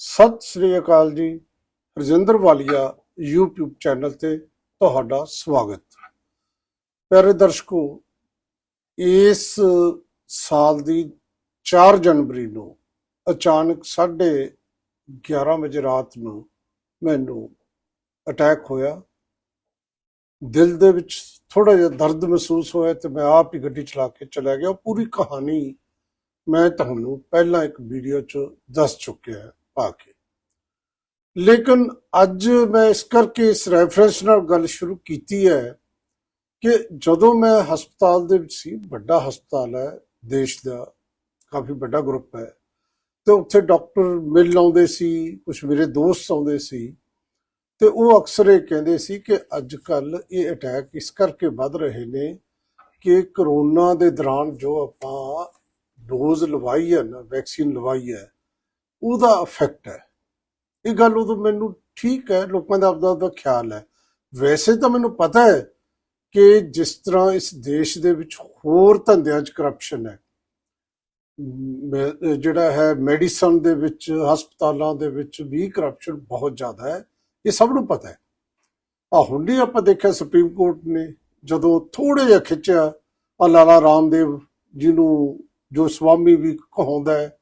ਸਤਿ ਸ੍ਰੀ ਅਕਾਲ ਜੀ। ਰਜਿੰਦਰ ਵਾਲੀਆ YouTube channel ਤੇ ਤੁਹਾਡਾ ਸਵਾਗਤ। ਪਿਆਰੇ ਦਰਸ਼ਕੋ, ਇਸ ਸਾਲ ਦੀ 4 ਜਨਵਰੀ ਨੂੰ ਅਚਾਨਕ 11:30 ਵਜੇ ਰਾਤ ਨੂੰ ਮੈਨੂੰ ਅਟੈਕ ਹੋਇਆ। ਦਿਲ ਦੇ ਵਿੱਚ ਥੋੜਾ ਜਿਹਾ ਦਰਦ ਮਹਿਸੂਸ ਹੋਇਆ ਤੇ ਮੈਂ ਆਪ ਹੀ ਗੱਡੀ ਚਲਾ ਕੇ ਚਲਾ ਗਿਆ। ਉਹ ਪੂਰੀ ਕਹਾਣੀ ਮੈਂ ਤੁਹਾਨੂੰ ਪਹਿਲਾਂ ਇੱਕ ਵੀਡੀਓ 'ਚ ਦੱਸ ਚੁੱਕਿਆ ਹਾਂ ਪਾ ਕੇ ਲੇਕਿਨ ਅੱਜ ਮੈਂ ਇਸ ਕਰਕੇ ਇਸ ਰੈਫਰੈਂਸ ਨਾਲ ਗੱਲ ਸ਼ੁਰੂ ਕੀਤੀ ਹੈ ਕਿ ਜਦੋਂ ਮੈਂ ਹਸਪਤਾਲ ਦੇ ਵਿੱਚ ਸੀ ਵੱਡਾ ਹਸਪਤਾਲ ਹੈ ਦੇਸ਼ ਦਾ ਕਾਫੀ ਵੱਡਾ ਗਰੁੱਪ ਹੈ ਤੇ ਉੱਥੇ ਡਾਕਟਰ ਮਿਲ ਆਉਂਦੇ ਸੀ ਕੁਝ ਮੇਰੇ ਦੋਸਤ ਆਉਂਦੇ ਸੀ ਤੇ ਉਹ ਅਕਸਰ ਇਹ ਕਹਿੰਦੇ ਸੀ ਕਿ ਅੱਜ ਕੱਲ ਇਹ ਅਟੈਕ ਇਸ ਕਰਕੇ ਵੱਧ ਰਹੇ ਨੇ ਕਿ ਕਰੋਨਾ ਦੇ ਦੌਰਾਨ ਜੋ ਆਪਾਂ ਡੋਜ਼ ਲਵਾਈ ਹੈ ਨਾ ਵੈਕਸੀਨ ਲਵਾਈ ਹੈ ਉਹਦਾ ਇਫੈਕਟ ਹੈ। ਇਹ ਗੱਲ ਉਦੋਂ ਮੈਨੂੰ ਠੀਕ ਹੈ, ਲੋਕਾਂ ਦਾ ਆਪਦਾ ਆਪਦਾ ਖਿਆਲ ਹੈ। ਵੈਸੇ ਤਾਂ ਮੈਨੂੰ ਪਤਾ ਹੈ ਕਿ ਜਿਸ ਤਰ੍ਹਾਂ ਇਸ ਦੇਸ਼ ਦੇ ਵਿੱਚ ਹੋਰ ਧੰਦਿਆਂ 'ਚ ਕਰਪਸ਼ਨ ਹੈ ਜਿਹੜਾ ਹੈ ਮੈਡੀਸਨ ਦੇ ਵਿੱਚ, ਹਸਪਤਾਲਾਂ ਦੇ ਵਿੱਚ ਵੀ ਕਰਪਸ਼ਨ ਬਹੁਤ ਜ਼ਿਆਦਾ ਹੈ, ਇਹ ਸਭ ਨੂੰ ਪਤਾ ਹੈ। ਆ ਹੁੰਦੀ ਆਪਾਂ ਦੇਖਿਆ ਸੁਪਰੀਮ ਕੋਰਟ ਨੇ ਜਦੋਂ ਥੋੜੇ ਜਿਹਾ ਖਿੱਚਿਆ ਆ ਲਾਲਾ ਰਾਮਦੇਵ ਜਿਹਨੂੰ ਜੋ ਸਵਾਮੀ ਵੀ ਕਹਾਉਂਦਾ ਹੈ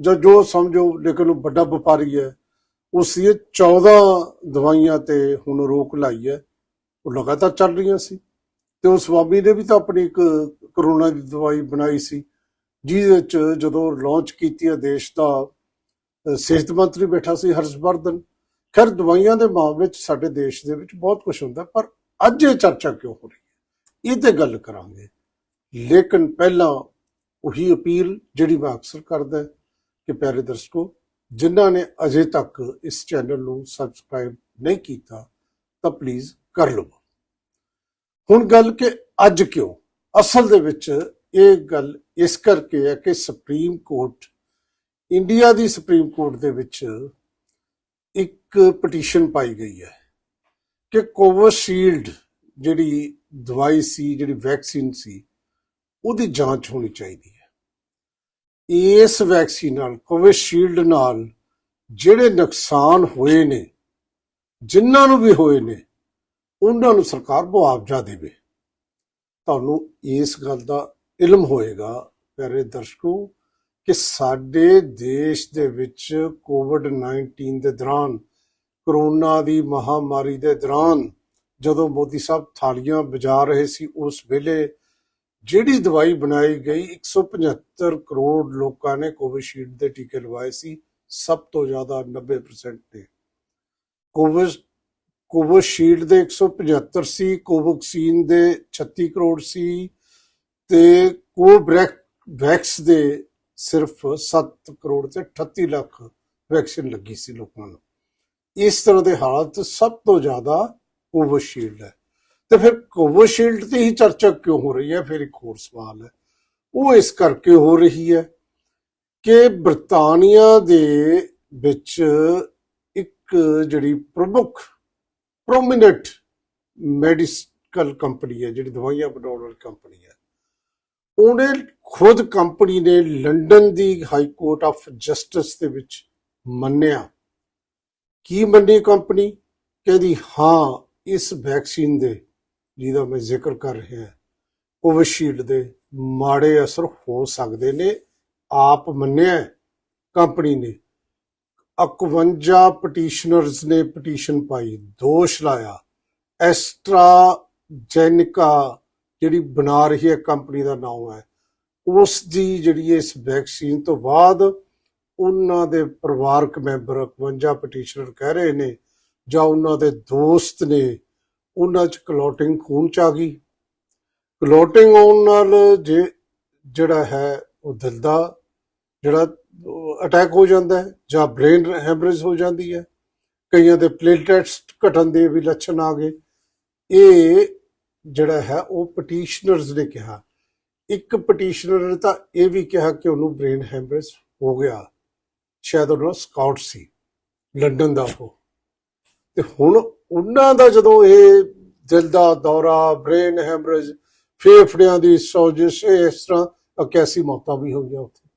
ਜਾਂ ਜੋ ਸਮਝੋ, ਲੇਕਿਨ ਉਹ ਵੱਡਾ ਵਪਾਰੀ ਹੈ, ਉਸ ਇਹ 14 ਦਵਾਈਆਂ ਤੇ ਹੁਣ ਰੋਕ ਲਾਈ ਹੈ। ਉਹ ਲਗਾਤਾਰ ਚੱਲ ਰਹੀਆਂ ਸੀ। ਤੇ ਉਸ ਸਵਾਮੀ ਨੇ ਵੀ ਤਾਂ ਆਪਣੀ ਇੱਕ ਕਰੋਨਾ ਦੀ ਦਵਾਈ ਬਣਾਈ ਸੀ, ਜਿਹਦੇ ਵਿੱਚ ਜਦੋਂ ਲਾਂਚ ਕੀਤੀ ਹੈ ਦੇਸ਼ ਦਾ ਸਿਹਤ ਮੰਤਰੀ ਬੈਠਾ ਸੀ ਹਰਸ਼ਵਰਧਨ। ਖੈਰ, ਦਵਾਈਆਂ ਦੇ ਮਾਮਲੇ 'ਚ ਸਾਡੇ ਦੇਸ਼ ਦੇ ਵਿੱਚ ਬਹੁਤ ਕੁਝ ਹੁੰਦਾ, ਪਰ ਅੱਜ ਇਹ ਚਰਚਾ ਕਿਉਂ ਹੋ ਰਹੀ ਹੈ? ਇਹ ਤੇ ਗੱਲ ਕਰਾਂਗੇ। ਲੇਕਿਨ ਪਹਿਲਾਂ ਉਹੀ ਅਪੀਲ ਜਿਹੜੀ ਮੈਂ ਅਕਸਰ ਕਰਦਾ ਕਿ ਪਿਆਰੇ ਦਰਸ਼ਕੋ, ਜਿਨ੍ਹਾਂ ਨੇ ਅਜੇ ਤੱਕ ਇਸ ਚੈਨਲ ਨੂੰ ਸਬਸਕ੍ਰਾਈਬ ਨਹੀਂ ਕੀਤਾ, ਤਾਂ ਪਲੀਜ਼ ਕਰ ਲਵੋ। ਹੁਣ ਗੱਲ ਕਿ ਅੱਜ ਕਿਉਂ? ਅਸਲ ਦੇ ਵਿੱਚ ਇਹ ਗੱਲ ਇਸ ਕਰਕੇ ਹੈ ਕਿ ਸੁਪਰੀਮ ਕੋਰਟ ਇੰਡੀਆ ਦੀ ਸੁਪਰੀਮ ਕੋਰਟ ਦੇ ਵਿੱਚ ਇੱਕ ਪਟੀਸ਼ਨ ਪਾਈ ਗਈ ਹੈ ਕਿ ਕੋਵਿਸ਼ੀਲਡ ਜਿਹੜੀ ਦਵਾਈ ਸੀ, ਜਿਹੜੀ ਵੈਕਸੀਨ ਸੀ, ਉਹਦੀ ਜਾਂਚ ਹੋਣੀ ਚਾਹੀਦੀ ਇਸ ਵੈਕਸੀਨ ਨਾਲ ਕੋਵਿਸ਼ੀਲਡ ਨਾਲ, ਜਿਹੜੇ ਨੁਕਸਾਨ ਹੋਏ ਨੇ, ਜਿਨ੍ਹਾਂ ਨੂੰ ਵੀ ਹੋਏ ਨੇ, ਉਹਨਾਂ ਨੂੰ ਸਰਕਾਰ ਮੁਆਵਜ਼ਾ ਦੇਵੇ। ਤੁਹਾਨੂੰ ਇਸ ਗੱਲ ਦਾ ਇਲਮ ਹੋਏਗਾ, ਪਿਆਰੇ ਦਰਸ਼ਕੋ, ਕਿ ਸਾਡੇ ਦੇਸ਼ ਦੇ ਵਿੱਚ ਕੋਵਿਡ-19 ਦੇ ਦੌਰਾਨ, ਕਰੋਨਾ ਦੀ ਮਹਾਮਾਰੀ ਦੇ ਦੌਰਾਨ, ਜਦੋਂ ਮੋਦੀ ਸਾਹਿਬ ਥਾਲੀਆਂ ਵਜਾ ਰਹੇ ਸੀ ਉਸ ਵੇਲੇ ਜਿਹੜੀ ਦਵਾਈ ਬਣਾਈ ਗਈ 175 ਕਰੋੜ ਲੋਕਾਂ ਨੇ ਕੋਵਿਸ਼ੀਲਡ ਦੇ ਟੀਕੇ ਲਵਾਏ ਸੀ, ਸਭ ਤੋਂ ਜ਼ਿਆਦਾ 90% ਨੇ ਕੋਵਿਡ ਕੋਵਿਸ਼ੀਲਡ ਦੇ 175 ਸੀ ਕੋਵੈਕਸੀਨ ਦੇ 36 ਕਰੋੜ ਸੀ ਤੇ ਕੋਬ੍ਰੈਕ ਵੈਕਸ ਦੇ ਸਿਰਫ 7 ਕਰੋੜ ਤੇ 38 ਲੱਖ ਵੈਕਸੀਨ ਲੱਗੀ ਸੀ ਲੋਕਾਂ ਨੂੰ। ਇਸ ਤਰ੍ਹਾਂ ਦੇ ਹਾਲਤ ਸਭ ਤੋਂ ਜ਼ਿਆਦਾ ਕੋਵਿਸ਼ੀਲਡ ਹੈ। ਤੇ ਫਿਰ ਕੋਵਿਸ਼ੀਲਡ ਤੇ ਹੀ ਚਰਚਾ ਕਿਉਂ ਹੋ ਰਹੀ ਹੈ? ਫਿਰ ਇੱਕ ਹੋਰ ਸਵਾਲ ਹੈ। ਉਹ ਇਸ ਕਰਕੇ ਹੋ ਰਹੀ ਹੈ ਕਿ ਬ੍ਰਿਟਾਨੀਆ ਦੇ ਵਿੱਚ ਇੱਕ ਜਿਹੜੀ ਪ੍ਰਮੁੱਖ ਪ੍ਰੋਮਿਨੈਂਟ ਮੈਡੀਕਲ ਕੰਪਨੀ ਹੈ, ਜਿਹੜੀ ਦਵਾਈਆਂ ਬਣਾਉਣ ਵਾਲੀ ਕੰਪਨੀ ਹੈ, ਉਹਨੇ ਖੁਦ ਕੰਪਨੀ ਨੇ ਲੰਡਨ ਦੀ ਹਾਈ ਕੋਰਟ ਆਫ ਜਸਟਿਸ ਦੇ ਵਿੱਚ ਮੰਨਿਆ। ਕੀ ਮੰਨੀ ਕੰਪਨੀ ਕਹਿੰਦੀ, ਹਾਂ, ਇਸ ਵੈਕਸੀਨ ਦੇ ਜਿਹਦਾ ਮੈਂ ਜ਼ਿਕਰ ਕਰ ਰਿਹਾ ਕੋਵਿਸ਼ੀਲਡ ਦੇ ਮਾੜੇ ਅਸਰ ਹੋ ਸਕਦੇ ਨੇ। ਆਪ ਮੰਨਿਆ ਕੰਪਨੀ ਨੇ। 51 ਪਟੀਸ਼ਨਰਸ ਨੇ ਪਟੀਸ਼ਨ ਪਾਈ, ਦੋਸ਼ ਲਾਇਆ। ਐਸਟਰਾਜੈਨਿਕਾ ਜਿਹੜੀ ਬਣਾ ਰਹੀ ਹੈ ਕੰਪਨੀ ਦਾ ਨਾਮ ਹੈ, ਉਸ ਦੀ ਜਿਹੜੀ ਇਸ ਵੈਕਸੀਨ ਤੋਂ ਬਾਅਦ ਉਹਨਾਂ ਦੇ ਪਰਿਵਾਰਕ ਮੈਂਬਰ 51 ਪਟੀਸ਼ਨਰ ਕਹਿ ਰਹੇ ਨੇ ਜਾਂ ਉਹਨਾਂ ਦੇ ਦੋਸਤ ਨੇ ਉਹਨਾਂ 'ਚ ਕਲੋਟਿੰਗ ਖੂਨ ਚ ਆ ਗਈ। ਕਲੋਟਿੰਗ ਆਉਣ ਨਾਲ ਜੇ ਜਿਹੜਾ ਹੈ ਉਹ ਦਿਲ ਦਾ ਜਿਹੜਾ ਅਟੈਕ ਹੋ ਜਾਂਦਾ ਹੈ ਜਾਂ ਬ੍ਰੇਨ ਹੈਮਰੇਜ ਹੋ ਜਾਂਦੀ ਹੈ, ਕਈਆਂ ਦੇ ਪਲੇਟਲੈਟਸ ਘਟਣ ਦੇ ਵੀ ਲੱਛਣ ਆ ਗਏ। ਇਹ ਜਿਹੜਾ ਹੈ ਉਹ ਪਟੀਸ਼ਨਰਸ ਨੇ ਕਿਹਾ। ਇੱਕ ਪਟੀਸ਼ਨਰ ਨੇ ਤਾਂ ਇਹ ਵੀ ਕਿਹਾ ਕਿ ਉਹਨੂੰ ਬ੍ਰੇਨ ਹੈਮਰੇਜ ਹੋ ਗਿਆ। ਸ਼ਾਇਦ ਉਹਨਾਂ ਸਕਾਊਟ ਸੀ, ਲੰਡਨ ਦਾ ਉਹ। ਤੇ ਹੁਣ ਉਹਨਾਂ ਦਾ ਜਦੋਂ ਇਹ ਦਿਲ ਦਾ ਦੌਰਾ, ਬ੍ਰੇਨ ਹੈਮਰੇਜ, ਫੇਫੜਿਆਂ ਦੀ ਸੋਜਿਸ਼ ਇਹ ਇਸ ਤਰ੍ਹਾਂ 81 ਮੌਤਾਂ ਵੀ ਹੋਈਆਂ ਉੱਥੇ।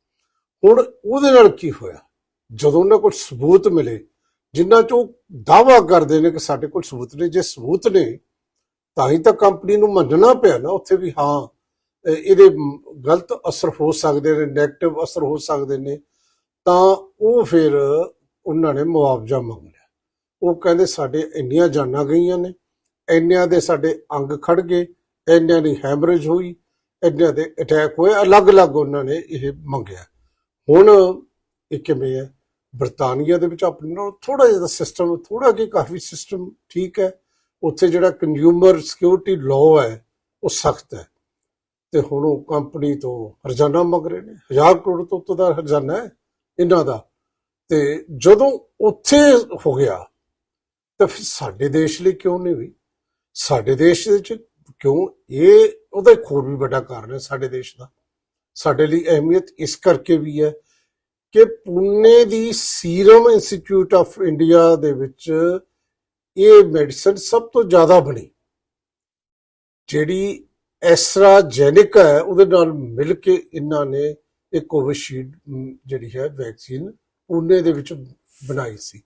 ਹੁਣ ਉਹਦੇ ਨਾਲ ਕੀ ਹੋਇਆ? ਜਦੋਂ ਉਹਨਾਂ ਕੋਲ ਸਬੂਤ ਮਿਲੇ, ਜਿੰਨਾ ਚ ਉਹ ਦਾਵਾ ਕਰਦੇ ਨੇ ਕਿ ਸਾਡੇ ਕੋਲ ਸਬੂਤ ਨੇ, ਜੇ ਸਬੂਤ ਨੇ, ਤਾਂ ਹੀ ਤਾਂ ਕੰਪਨੀ ਨੂੰ ਮੰਨਣਾ ਪਿਆ ਨਾ ਉੱਥੇ ਵੀ ਹਾਂ ਇਹਦੇ ਗਲਤ ਅਸਰ ਹੋ ਸਕਦੇ ਨੇ ਨੈਗੇਟਿਵ ਅਸਰ ਹੋ ਸਕਦੇ ਨੇ, ਤਾਂ ਉਹ ਫਿਰ ਉਹਨਾਂ ਨੇ ਮੁਆਵਜ਼ਾ ਮੰਗ ਉਹ ਕਹਿੰਦੇ ਸਾਡੇ ਇੰਨੀਆਂ ਜਾਨਾਂ ਗਈਆਂ ਨੇ, ਇੰਨਿਆਂ ਦੇ ਸਾਡੇ ਅੰਗ ਖੜ ਗਏ, ਇੰਨਿਆਂ ਦੀ ਹੈਮਰੇਜ ਹੋਈ, ਇੰਨਿਆਂ ਦੇ ਅਟੈਕ ਹੋਏ, ਅਲੱਗ-ਅਲੱਗ ਉਹਨਾਂ ਨੇ ਇਹ ਮੰਗਿਆ। ਹੁਣ ਇਹ ਕਿਵੇਂ ਹੈ? ਬਰਤਾਨੀਆ ਦੇ ਵਿੱਚ ਆਪਣੇ ਨਾਲ ਥੋੜਾ ਜਿਹਾ ਸਿਸਟਮ ਥੋੜਾ ਕਿ ਕਾਫੀ ਸਿਸਟਮ ਠੀਕ ਹੈ। ਉੱਥੇ ਜਿਹੜਾ ਕੰਜ਼ਿਊਮਰ ਸਿਕਿਉਰਿਟੀ ਲਾਅ ਹੈ, ਉਹ ਸਖਤ ਹੈ। ਤੇ ਹੁਣ ਉਹ ਕੰਪਨੀ ਤੋਂ ਹਰਜਾਨਾ ਮੰਗ ਰਹੇ ਨੇ। ਹਜ਼ਾਰ ਕਰੋੜ ਤੋਂ ਉੱਤੇ ਦਾ ਹਰਜਾਨਾ ਹੈ ਇਹਨਾਂ ਦਾ। ਤੇ ਜਦੋਂ ਉੱਥੇ ਹੋ ਗਿਆ ਤਾਂ ਫਿਰ ਸਾਡੇ ਦੇਸ਼ ਲਈ ਕਿਉਂ ਨਹੀਂ ਵੀ? ਸਾਡੇ ਦੇਸ਼ ਦੇ ਵਿੱਚ ਕਿਉਂ? ਇਹ ਉਹਦਾ ਇੱਕ ਹੋਰ ਵੀ ਵੱਡਾ ਕਾਰਨ ਹੈ ਸਾਡੇ ਦੇਸ਼ ਦਾ। ਸਾਡੇ ਲਈ ਅਹਿਮੀਅਤ ਇਸ ਕਰਕੇ ਵੀ ਹੈ ਕਿ ਪੁਣੇ ਦੀ ਸੀਰਮ ਇੰਸਟੀਚਿਊਟ ਆਫ ਇੰਡੀਆ ਦੇ ਵਿੱਚ ਇਹ ਮੈਡੀਸਨ ਸਭ ਤੋਂ ਜ਼ਿਆਦਾ ਬਣੀ। ਜਿਹੜੀ ਐਸਟਰਾਜੈਨਿਕਾ ਹੈ, ਉਹਦੇ ਨਾਲ ਮਿਲ ਕੇ ਇਹਨਾਂ ਨੇ ਇਹ ਕੋਵਿਸ਼ੀਲਡ ਜਿਹੜੀ ਹੈ ਵੈਕਸੀਨ ਪੁਣੇ ਦੇ ਵਿੱਚ ਬਣਾਈ ਸੀ।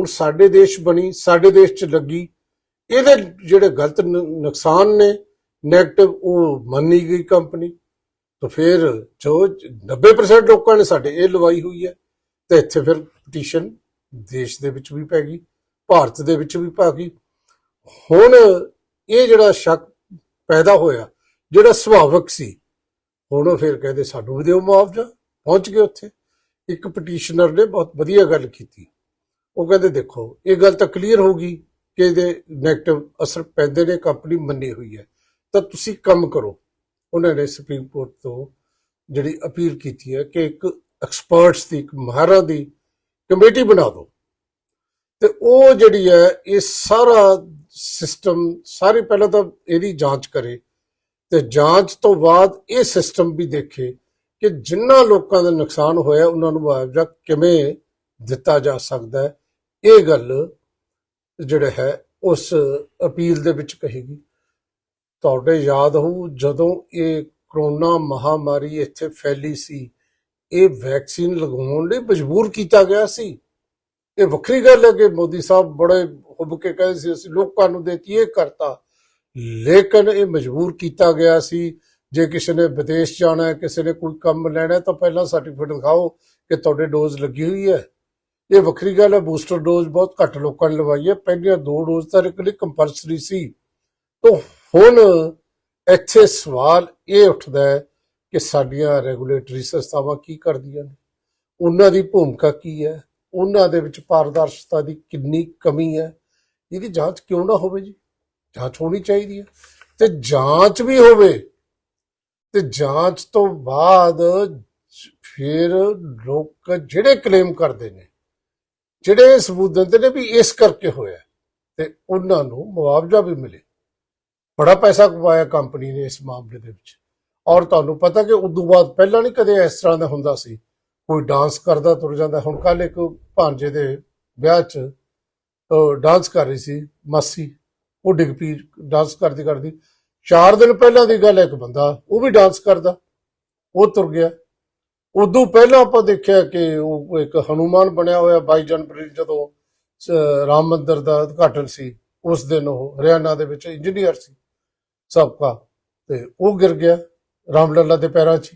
ਹੁਣ ਸਾਡੇ ਦੇਸ਼ ਬਣੀ, ਸਾਡੇ ਦੇਸ਼ 'ਚ ਲੱਗੀ। ਇਹਦੇ ਜਿਹੜੇ ਗਲਤ ਨ- ਨੁਕਸਾਨ ਨੇ 네ਗੇਟਿਵ ਉਹ ਮੰਨੀ ਗਈ ਕੰਪਨੀ ਤਾਂ ਫਿਰ ਜੋ 90% ਲੋਕਾਂ ਨੇ ਸਾਡੇ, ਇਹ ਲਵਾਈ ਹੋਈ ਹੈ। ਤੇ ਇੱਥੇ ਫਿਰ ਪਟੀਸ਼ਨ ਦੇਸ਼ ਦੇ ਵਿੱਚ ਵੀ ਪੈ ਗਈ, ਭਾਰਤ ਦੇ ਵਿੱਚ ਵੀ ਪਾ ਗਈ। ਹੁਣ ਇਹ ਜਿਹੜਾ ਸ਼ੱਕ ਪੈਦਾ ਹੋਇਆ, ਜਿਹੜਾ ਸੁਭਾਵਿਕ ਸੀ, ਹੁਣ ਉਹ ਫਿਰ ਕਹਿੰਦੇ ਸਾਨੂੰ ਵੀ ਦਿਓ ਮੁਆਵਜ਼ਾ, ਪਹੁੰਚ ਗਏ ਉੱਥੇ। ਇੱਕ ਪਟੀਸ਼ਨਰ ਨੇ ਬਹੁਤ ਵਧੀਆ ਗੱਲ ਕੀਤੀ। ਉਹ ਕਹਿੰਦੇ ਦੇਖੋ, ਇਹ ਗੱਲ ਤਾਂ ਕਲੀਅਰ ਹੋ ਗਈ ਕਿ ਇਹਦੇ 네ਗੇਟਿਵ ਅਸਰ ਪੈਂਦੇ ਨੇ ਕੰਪਨੀ ਮੰਨੀ ਹੋਈ ਹੈ। ਤਾਂ ਤੁਸੀਂ ਕੰਮ ਕਰੋ। ਉਹਨਾਂ ਨੇ ਸੁਪਰੀਮ ਕੋਰਟ ਤੋਂ ਜਿਹੜੀ ਅਪੀਲ ਕੀਤੀ ਹੈ ਕਿ ਇੱਕ ਐਕਸਪਰਟਸ ਦੀ, ਇੱਕ ਮਾਹਰਾਂ ਦੀ ਕਮੇਟੀ ਬਣਾ ਦਿਓ। ਤੇ ਉਹ ਜਿਹੜੀ ਹੈ, ਇਹ ਸਾਰਾ ਸਿਸਟਮ ਸਾਰੀ ਪਹਿਲਾਂ ਤਾਂ ਇਹਦੀ ਜਾਂਚ ਕਰੇ। ਤੇ ਜਾਂਚ ਤੋਂ ਬਾਅਦ ਇਹ ਸਿਸਟਮ ਵੀ ਦੇਖੇ ਕਿ ਜਿੰਨਾ ਲੋਕਾਂ ਦਾ ਨੁਕਸਾਨ ਹੋਇਆ, ਉਹਨਾਂ ਨੂੰ ਮੁਆਵਜ਼ਾ ਕਿਵੇਂ ਦਿੱਤਾ ਜਾ ਸਕਦਾ ਹੈ। ਇਹ ਗੱਲ ਜਿਹੜਾ ਹੈ, ਉਸ ਅਪੀਲ ਦੇ ਵਿੱਚ ਕਹੇਗੀ, ਤੁਹਾਡੇ ਯਾਦ ਹੋਊ ਜਦੋਂ ਇਹ ਕਰੋਨਾ ਮਹਾਮਾਰੀ ਇੱਥੇ ਫੈਲੀ ਸੀ, ਇਹ ਵੈਕਸੀਨ ਲਗਾਉਣ ਲਈ ਮਜਬੂਰ ਕੀਤਾ ਗਿਆ ਸੀ? ਇਹ ਵੱਖਰੀ ਗੱਲ ਹੈ ਕਿ ਮੋਦੀ ਸਾਹਿਬ ਬੜੇ ਹੁਬ ਕੇ ਕਹੇ ਸੀ, ਅਸੀਂ ਲੋਕਾਂ ਨੂੰ ਦੇਤੀ ਇਹ ਕਰਤਾ। ਲੇਕਿਨ ਇਹ ਮਜਬੂਰ ਕੀਤਾ ਗਿਆ ਸੀ, ਜੇ ਕਿਸੇ ਨੇ ਵਿਦੇਸ਼ ਜਾਣਾ ਹੈ, ਕਿਸੇ ਨੇ ਕੋਈ ਕੰਮ ਲੈਣਾ ਤਾਂ ਪਹਿਲਾਂ ਸਰਟੀਫਿਕੇਟ ਦਿਖਾਓ ਕਿ ਤੁਹਾਡੇ ਡੋਜ਼ ਲੱਗੀ ਹੋਈ ਹੈ। ਇਹ ਵੱਖਰੀ ਗੱਲ ਹੈ, ਬੂਸਟਰ ਡੋਜ਼ ਬਹੁਤ ਘੱਟ ਲੋਕਾਂ ਨੇ ਲਵਾਈ ਹੈ। ਪਹਿਲੀਆਂ ਦੋ ਡੋਜ਼ ਤਾਂ ਇੱਕ ਲਈ ਕੰਪਲਸਰੀ ਸੀ। ਤੋਂ ਹੁਣ ਇੱਥੇ ਸਵਾਲ ਇਹ ਉੱਠਦਾ ਹੈ ਕਿ ਸਾਡੀਆਂ ਰੈਗੂਲੇਟਰੀ ਸੰਸਥਾਵਾਂ ਕੀ ਕਰਦੀਆਂ ਨੇ? ਉਹਨਾਂ ਦੀ ਭੂਮਿਕਾ ਕੀ ਹੈ? ਉਹਨਾਂ ਦੇ ਵਿੱਚ ਪਾਰਦਰਸ਼ਤਾ ਦੀ ਕਿੰਨੀ ਕਮੀ ਹੈ? ਇਹਦੀ ਜਾਂਚ ਕਿਉਂ ਨਾ ਹੋਵੇ ਜੀ? ਜਾਂਚ ਹੋਣੀ ਚਾਹੀਦੀ ਹੈ। ਤੇ ਜਾਂਚ ਵੀ ਹੋਵੇ, ਤੇ ਜਾਂਚ ਤੋਂ ਬਾਅਦ ਫਿਰ ਲੋਕ ਜਿਹੜੇ ਕਲੇਮ ਕਰਦੇ ਨੇ ਜਿਹੜੇ ਸਬੂਤ ਦਿੰਦੇ ਨੇ ਵੀ ਇਸ ਕਰਕੇ ਹੋਇਆ ਤੇ ਉਹਨਾਂ ਨੂੰ ਮੁਆਵਜ਼ਾ ਵੀ ਮਿਲੇ। ਬੜਾ ਪੈਸਾ ਕਮਾਇਆ ਕੰਪਨੀ ਨੇ ਇਸ ਮਾਮਲੇ ਦੇ ਵਿੱਚ। ਔਰ ਤੁਹਾਨੂੰ ਪਤਾ ਕਿ ਉਦੋਂ ਬਾਅਦ ਪਹਿਲਾਂ ਨਹੀਂ ਕਦੇ ਇਸ ਤਰ੍ਹਾਂ ਦਾ ਹੁੰਦਾ ਸੀ। ਕੋਈ ਡਾਂਸ ਕਰਦਾ ਤੁਰ ਜਾਂਦਾ। ਹੁਣ ਕੱਲ ਇੱਕ ਭਾਂਜੇ ਦੇ ਵਿਆਹ 'ਚ ਅਹ, ਡਾਂਸ ਕਰ ਰਹੀ ਸੀ ਮਾਸੀ। ਉਹ ਡਿੱਗ ਪਈ ਡਾਂਸ ਕਰਦੀ ਕਰਦੀ ਚਾਰ ਦਿਨ ਪਹਿਲਾਂ ਦੀ ਗੱਲ ਹੈ ਇੱਕ ਬੰਦਾ ਉਹ ਵੀ ਡਾਂਸ ਕਰਦਾ। ਉਹ ਤੁਰ ਗਿਆ। ਉਦੋਂ ਪਹਿਲਾਂ ਆਪਾਂ ਦੇਖਿਆ ਕਿ ਉਹ ਇੱਕ ਹਨੂਮਾਨ ਬਣਿਆ ਹੋਇਆ 22 ਜਨਵਰੀ ਜਦੋਂ ਰਾਮ ਮੰਦਿਰ ਦਾ ਉਦਘਾਟਨ ਸੀ, ਉਸ ਦਿਨ ਉਹ ਹਰਿਆਣਾ ਦੇ ਵਿੱਚ ਇੰਜੀਨੀਅਰ ਸੀ, ਸਾਬਕਾ, ਤੇ ਉਹ ਗਿਰ ਗਿਆ ਰਾਮ ਲੱਲਾ ਦੇ ਪੈਰਾਂ 'ਚ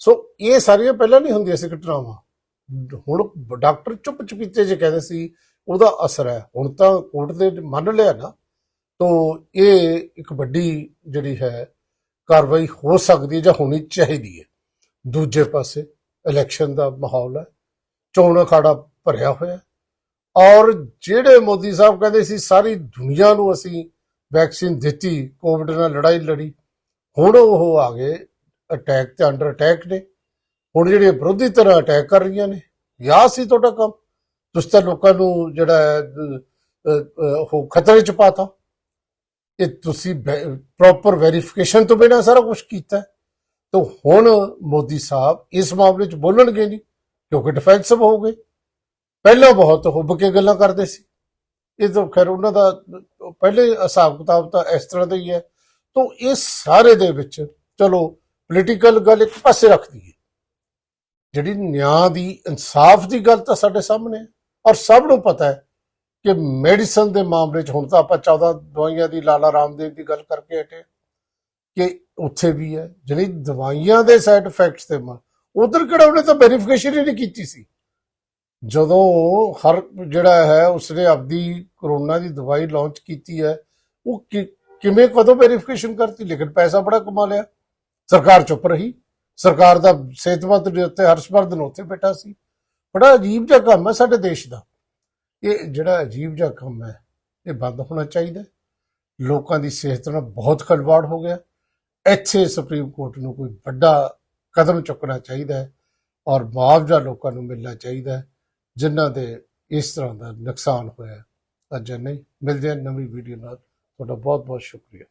ਸੋ ਇਹ ਸਾਰੀਆਂ ਪਹਿਲਾਂ ਨਹੀਂ ਹੁੰਦੀਆਂ ਸੀ ਘਟਨਾਵਾਂ। ਹੁਣ ਡਾਕਟਰ ਚੁੱਪ ਚੁਪੀਤੇ ਜੇ ਕਹਿੰਦੇ ਸੀ, ਉਹਦਾ ਅਸਰ ਹੈ। ਹੁਣ ਤਾਂ ਕੋਰਟ ਦੇ ਮੰਨ ਲਿਆ ਨਾ, ਤੋਂ ਇਹ ਇੱਕ ਵੱਡੀ ਜਿਹੜੀ ਹੈ ਕਾਰਵਾਈ ਹੋ ਸਕਦੀ ਹੈ ਜਾਂ ਹੋਣੀ ਚਾਹੀਦੀ ਹੈ। ਦੂਜੇ ਪਾਸੇ ਇਲੈਕਸ਼ਨ ਦਾ ਮਾਹੌਲ ਹੈ, ਚੋਣ ਅਖਾੜਾ ਭਰਿਆ ਹੋਇਆ ਔਰ ਜਿਹੜੇ ਮੋਦੀ ਸਾਹਿਬ ਕਹਿੰਦੇ ਸੀ, ਸਾਰੀ ਦੁਨੀਆ ਨੂੰ ਅਸੀਂ ਵੈਕਸੀਨ ਦਿੱਤੀ ਕੋਵਿਡ ਨਾਲ ਲੜਾਈ ਲੜੀ, ਹੁਣ ਉਹ ਆ ਗਏ ਅਟੈਕ ਤੇ ਅੰਡਰ ਅਟੈਕ ਨੇ। ਹੁਣ ਜਿਹੜੇ ਵਿਰੋਧੀ ਤਰ੍ਹਾਂ ਅਟੈਕ ਕਰ ਰਹੀਆਂ ਨੇ ਯਾ ਸੀ ਤੁਹਾਡਾ ਕੰਮ? ਤੁਸੀਂ ਤਾਂ ਲੋਕਾਂ ਨੂੰ ਜਿਹੜਾ ਉਹ ਖਤਰੇ ਚ ਪਾਤਾ। ਇਹ ਤੁਸੀਂ ਪ੍ਰੋਪਰ ਵੈਰੀਫਿਕੇਸ਼ਨ ਤੋਂ ਬਿਨਾਂ ਸਾਰਾ ਕੁਝ ਕੀਤਾ ਤਾਂ ਹੁਣ ਮੋਦੀ ਸਾਹਿਬ ਇਸ ਮਾਮਲੇ 'ਚ ਬੋਲਣਗੇ ਨਹੀਂ, ਕਿਉਂਕਿ ਡਿਫੈਂਸਿਵ ਹੋ ਗਏ। ਪਹਿਲਾਂ ਬਹੁਤ ਹੁੱਬ ਕੇ ਗੱਲਾਂ ਕਰਦੇ ਸੀ। ਇਹ ਤਾਂ ਖੈਰ ਉਹਨਾਂ ਦਾ, ਪਹਿਲੇ ਹਿਸਾਬ ਕਿਤਾਬ ਤਾਂ ਇਸ ਤਰ੍ਹਾਂ ਦਾ ਹੀ ਹੈ। ਤਾਂ ਇਸ ਸਾਰੇ ਦੇ ਵਿੱਚ ਚਲੋ ਪੋਲੀਟੀਕਲ ਗੱਲ ਇੱਕ ਪਾਸੇ ਰੱਖ ਦਈਏ ਜਿਹੜੀ ਨਿਆਂ ਦੀ, ਇਨਸਾਫ ਦੀ ਗੱਲ ਤਾਂ ਸਾਡੇ ਸਾਹਮਣੇ ਹੈ। ਔਰ ਸਭ ਨੂੰ ਪਤਾ ਹੈ ਕਿ ਮੈਡੀਸਨ ਦੇ ਮਾਮਲੇ 'ਚ ਹੁਣ ਤਾਂ ਆਪਾਂ 14 ਦਵਾਈਆਂ ਦੀ, ਲਾਲਾ ਰਾਮਦੇਵ ਦੀ ਗੱਲ ਕਰਕੇ ਹਟੇ ਕਿ ਉੱਥੇ ਵੀ ਹੈ, ਜਿਹੜੀ ਦਵਾਈਆਂ ਦੇ ਸਾਈਡ ਇਫੈਕਟਸ ਤੇ ਉਧਰ ਕਿਹੜਾ ਉਹਨੇ ਤਾਂ ਵੈਰੀਫਿਕੇਸ਼ਨ ਹੀ ਨਹੀਂ ਕੀਤੀ ਸੀ। ਜਦੋਂ ਹਰ ਜਿਹੜਾ ਹੈ, ਉਸਨੇ ਆਪਦੀ ਕਰੋਨਾ ਦੀ ਦਵਾਈ ਲਾਂਚ ਕੀਤੀ ਹੈ, ਉਹ ਕਿ- ਕਿਵੇਂ ਕਦੋਂ ਵੈਰੀਫਿਕੇਸ਼ਨ ਕਰਤੀ? ਲੇਕਿਨ ਪੈਸਾ ਬੜਾ ਕਮਾ ਲਿਆ। ਸਰਕਾਰ ਚੁੱਪ ਰਹੀ। ਸਰਕਾਰ ਦਾ ਸਿਹਤਮੰਦ ਦੇ ਉੱਤੇ ਹਰਸ਼ਵਰਧਨ ਉੱਥੇ ਬੈਠਾ ਸੀ। ਬੜਾ ਅਜੀਬ ਜਿਹਾ ਕੰਮ ਹੈ ਸਾਡੇ ਦੇਸ਼ ਦਾ। ਇਹ ਜਿਹੜਾ ਅਜੀਬ ਜਿਹਾ ਕੰਮ ਹੈ, ਇਹ ਬੰਦ ਹੋਣਾ ਚਾਹੀਦਾ ਲੋਕਾਂ ਦੀ ਸਿਹਤ ਨਾਲ ਬਹੁਤ ਖਲਵਾੜ ਹੋ ਗਿਆ। ਇੱਥੇ ਸੁਪਰੀਮ ਕੋਰਟ ਨੂੰ ਕੋਈ ਵੱਡਾ ਕਦਮ ਚੁੱਕਣਾ ਚਾਹੀਦਾ ਹੈ ਔਰ ਮੁਆਵਜ਼ਾ ਲੋਕਾਂ ਨੂੰ ਮਿਲਣਾ ਚਾਹੀਦਾ ਹੈ, ਜਿਨ੍ਹਾਂ ਦੇ ਇਸ ਤਰ੍ਹਾਂ ਦਾ ਨੁਕਸਾਨ ਹੋਇਆ ਅੱਜ ਨਹੀਂ ਮਿਲਦੇ ਹਾਂ ਨਵੀਂ ਵੀਡੀਓ ਨਾਲ। ਤੁਹਾਡਾ ਬਹੁਤ ਬਹੁਤ ਸ਼ੁਕਰੀਆ।